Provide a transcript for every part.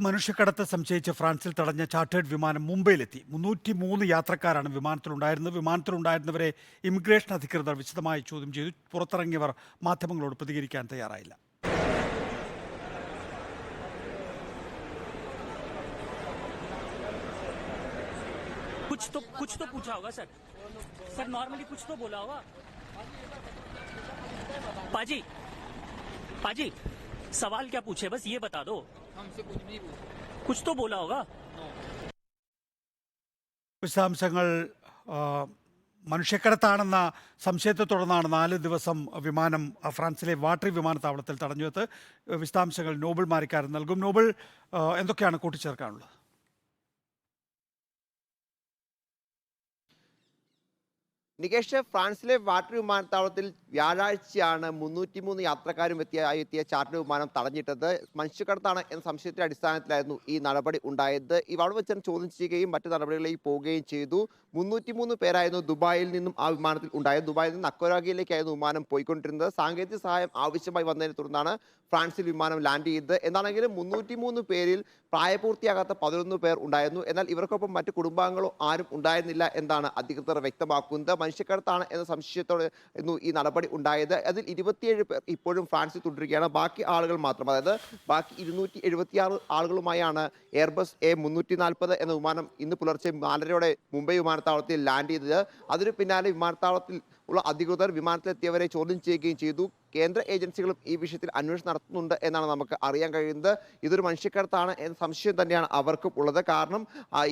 മനുഷ്യക്കടത്ത് സംശയിച്ച് ഫ്രാൻസിൽ തടഞ്ഞ ചാർട്ടേഡ് വിമാനം മുംബൈയിലെത്തി മുന്നൂറ്റി മൂന്ന് യാത്രക്കാരാണ് വിമാനത്തിലുണ്ടായിരുന്നത് വിമാനത്തിലുണ്ടായിരുന്നവരെ ഇമിഗ്രേഷൻ അധികൃതർ വിശദമായി ചോദ്യം ചെയ്തു പുറത്തിറങ്ങിയവർ മാധ്യമങ്ങളോട് പ്രതികരിക്കാൻ തയ്യാറായില്ല कुछ तो कुछ तो पूछा होगा सर सर नॉर्मली कुछ तो बोला होगा पाजी पाजी सवाल क्या पूछे बस ये बता दो हमसे कुछ नहीं पूछा कुछ तो बोला होगा വിശദാംശങ്ങൾ ആ, മനുഷ്യക്കടത്താണെന്ന സംശയത്തെ തുടർന്നാണ് നാല് ദിവസം വിമാനം ആ, ഫ്രാൻസിലെ വാട്ടറി വിമാനത്താവളത്തിൽ തടഞ്ഞുവെത്ത് വിശദാംശങ്ങൾ നോബിൾ മാരിക്കാരൻ നൽകും നോബിൾ ആ, എന്തൊക്കെയാണ് കൂട്ടിച്ചേർക്കാനുള്ളത് നികേഷ് ഫ്രാൻസിലെ വാട്ടർ വിമാനത്താവളത്തിൽ വ്യാഴാഴ്ചയാണ് മുന്നൂറ്റിമൂന്ന് യാത്രക്കാരും എത്തിയ എത്തിയ ചാർട്ടർ വിമാനം തടഞ്ഞിട്ടത്. മനുഷ്യക്കടത്താണ് എന്ന സംശയത്തിന്റെ അടിസ്ഥാനത്തിലായിരുന്നു ഈ നടപടി ഉണ്ടായത്. അവിടെ വെച്ച് ചോദ്യം ചെയ്യുകയും മറ്റു നടപടികളിലേക്ക് പോവുകയും ചെയ്തു. മുന്നൂറ്റിമൂന്ന് പേരായിരുന്നു ദുബായിൽ നിന്നും ആ വിമാനത്തിൽ ഉണ്ടായത്. ദുബായിൽ നിന്ന് അക്കോരാഗിയിലേക്കായിരുന്നു വിമാനം പോയിക്കൊണ്ടിരുന്നത്. സാങ്കേതിക സഹായം ആവശ്യമായി വന്നതിനെ തുടർന്നാണ് ഫ്രാൻസിൽ വിമാനം ലാൻഡ് ചെയ്തത്. എന്നാണെങ്കിലും മുന്നൂറ്റിമൂന്ന് പേരിൽ പ്രായപൂർത്തിയാകാത്ത പതിനൊന്ന് പേർ ഉണ്ടായിരുന്നു. എന്നാൽ ഇവർക്കൊപ്പം മറ്റു കുടുംബാംഗങ്ങളോ ആരും ഉണ്ടായിരുന്നില്ല എന്നാണ് അധികൃതർ വ്യക്തമാക്കുന്നത്. മനുഷ്യക്കടത്താണ് എന്ന സംശയത്തോടെ ഈ നടപടി ഉണ്ടായത്. അതിൽ ഇരുപത്തിയേഴ് പേർ ഇപ്പോഴും ഫ്രാൻസിൽ തുടരുകയാണ്. ബാക്കി ആളുകൾ മാത്രം. അതായത് ബാക്കി ഇരുന്നൂറ്റി എഴുപത്തിയാറ് ആളുകളുമായാണ് എയർബസ് എ മുന്നൂറ്റി നാൽപ്പത് എന്ന വിമാനം ഇന്ന് പുലർച്ചെ നാലരയോടെ മുംബൈ വിമാനത്താവളത്തിൽ ലാൻഡ് ചെയ്തത്. അതിനു പിന്നാലെ വിമാനത്താവളത്തിൽ ഉള്ള അധികൃതർ വിമാനത്തിലെത്തിയവരെ ചോദ്യം ചെയ്യുകയും ചെയ്തു. കേന്ദ്ര ഏജൻസികളും ഈ വിഷയത്തിൽ അന്വേഷണം നടത്തുന്നുണ്ട് എന്നാണ് നമുക്ക് അറിയാൻ കഴിയുന്നത്. ഇതൊരു മനുഷ്യക്കടത്താണ് എന്ന സംശയം തന്നെയാണ് അവർക്കും ഉള്ളത്. കാരണം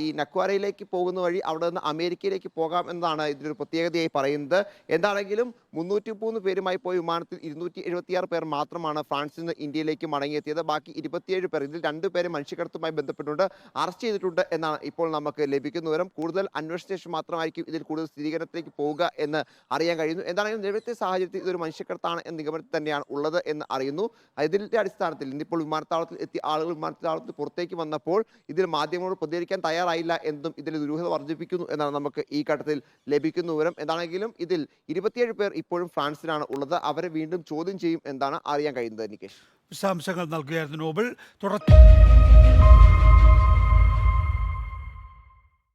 ഈ നക്വാരയിലേക്ക് പോകുന്ന വഴി അവിടെ നിന്ന് അമേരിക്കയിലേക്ക് പോകാം എന്നതാണ് ഇതിനൊരു പ്രത്യേകതയായി പറയുന്നത്. എന്താണെങ്കിലും മുന്നൂറ്റി മൂന്ന് പേരുമായി പോയ വിമാനത്തിൽ ഇരുന്നൂറ്റി എഴുപത്തിയാറ് പേർ മാത്രമാണ് ഫ്രാൻസിൽ നിന്ന് ഇന്ത്യയിലേക്ക് മടങ്ങിയെത്തിയത്. ബാക്കി ഇരുപത്തിയേഴ് പേർ ഇതിൽ രണ്ടുപേരെ മനുഷ്യക്കടത്തുമായി ബന്ധപ്പെട്ടിട്ടുണ്ട്. അറസ്റ്റ് ചെയ്തിട്ടുണ്ട് എന്നാണ് ഇപ്പോൾ നമുക്ക് ലഭിക്കുന്ന വിവരം. കൂടുതൽ അന്വേഷണ ശേഷം മാത്രമായിരിക്കും ഇതിൽ കൂടുതൽ സ്ഥിരീകരണത്തിലേക്ക് പോവുക എന്ന് അറിയാൻ കഴിയുന്നു. എന്താണെങ്കിലും നിലവിലത്തെ സാഹചര്യത്തിൽ ഇതൊരു മനുഷ്യക്കടത്താണ് എന്ന നിഗമനത്തിൽ തന്നെയാണ് ഉള്ളത് എന്ന് അറിയുന്നു. ഇതിന്റെ അടിസ്ഥാനത്തിൽ ഇന്നിപ്പോൾ വിമാനത്താവളത്തിൽ എത്തി ആളുകൾ വിമാനത്താവളത്തിൽ പുറത്തേക്ക് വന്നപ്പോൾ ഇതിൽ മാധ്യമങ്ങളോട് പ്രതികരിക്കാൻ തയ്യാറായില്ല എന്നും ഇതിൽ ദുരൂഹത വർദ്ധിപ്പിക്കുന്നു എന്നാണ് നമുക്ക് ഈ ഘട്ടത്തിൽ ലഭിക്കുന്ന വിവരം. എന്താണെങ്കിലും ഇതിൽ ഇരുപത്തിയേഴ് പേർ ഇപ്പോഴും ഫ്രാൻസിലാണ് ഉള്ളത്. അവരെ വീണ്ടും ചോദ്യം ചെയ്യും എന്നാണ് അറിയാൻ കഴിയുന്നത് നികേഷ്. വിശദാംശങ്ങൾ നൽകുകയായിരുന്നു നോബൽ. തുടർ